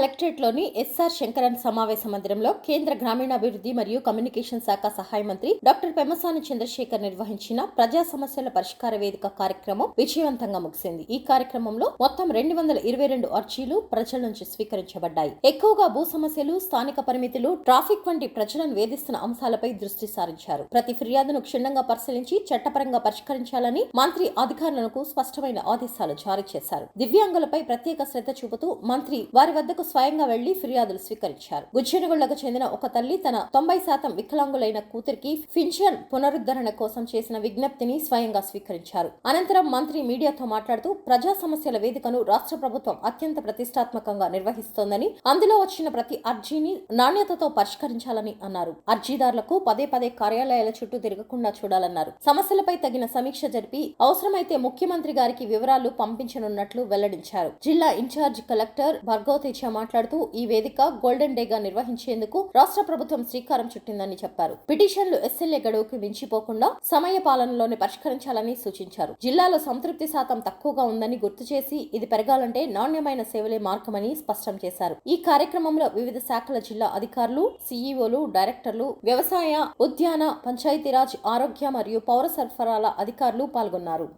కలెక్టరేట్లోని SR Shankaran సమావేశ మందిరంలో కేంద్ర గ్రామీణాభివృద్ధి మరియు కమ్యూనికేషన్ శాఖ సహాయ మంత్రి డాక్టర్ పెమ్మసాని చంద్రశేఖర్ నిర్వహించిన ప్రజా సమస్యల పరిష్కార వేదిక కార్యక్రమం విజయవంతంగా ముగిసింది. ఈ కార్యక్రమంలో మొత్తం రెండు వందల ఇరవై రెండు అర్జీలు ప్రజల నుంచి స్వీకరించబడ్డాయి. ఎక్కువగా భూ సమస్యలు స్థానిక పరిమితులు ట్రాఫిక్ వంటి ప్రజలను వేధిస్తున్న అంశాలపై దృష్టి సారించారు. ప్రతి ఫిర్యాదును క్షుణ్ణంగా పరిశీలించి చట్టపరంగా పరిష్కరించాలని మంత్రి అధికారులకు స్పష్టమైన ఆదేశాలు జారీ చేశారు. దివ్యాంగులపై ప్రత్యేక శ్రద్ధ చూపుతూ మంత్రి వారి వద్దకు స్వయంగా వెళ్ళి ఫిర్యాదులు స్వీకరించారు. గుజ్జనగుళ్ళకు చెందిన ఒక తల్లి తన తొంభై శాతం వికలాంగులైన కూతురికి ఫిన్షన్ పునరుద్ధరణ కోసం చేసిన విజ్ఞప్తిని స్వయంగా స్వీకరించారు. అనంతరం మంత్రి మీడియాతో మాట్లాడుతూ ప్రజా సమస్యల వేదికను రాష్ట్ర ప్రభుత్వం అత్యంత ప్రతిష్టాత్మకంగా నిర్వహిస్తోందని అందులో వచ్చిన ప్రతి అర్జీని నాణ్యతతో పరిష్కరించాలని అన్నారు. అర్జీదారులకు పదే పదే కార్యాలయాల చుట్టూ తిరగకుండా చూడాలన్నారు. సమస్యలపై తగిన సమీక్ష జరిపి అవసరమైతే ముఖ్యమంత్రి గారికి వివరాలు పంపించనున్నట్లు వెల్లడించారు. జిల్లా ఇన్ఛార్జ్ కలెక్టర్ భార్గవ తేజ మాట్లాడుతూ ఈ వేదిక గోల్డెన్ డేగా నిర్వహించేందుకు రాష్ట్ర ప్రభుత్వం శ్రీకారం చుట్టిందని చెప్పారు. పిటిషన్లు ఎస్ఎల్ఏ గడువుకు మించిపోకుండా సమయ పాలనలోనే పరిష్కరించాలని సూచించారు. జిల్లాలో సంతృప్తి శాతం తక్కువగా ఉందని గుర్తు చేసి ఇది పెరగాలంటే నాణ్యమైన సేవలే మార్గమని స్పష్టం చేశారు. ఈ కార్యక్రమంలో వివిధ శాఖల జిల్లా అధికారులు సీఈఓలు డైరెక్టర్లు వ్యవసాయ ఉద్యాన పంచాయతీరాజ్ ఆరోగ్య మరియు పౌర సరఫరాల అధికారులు పాల్గొన్నారు.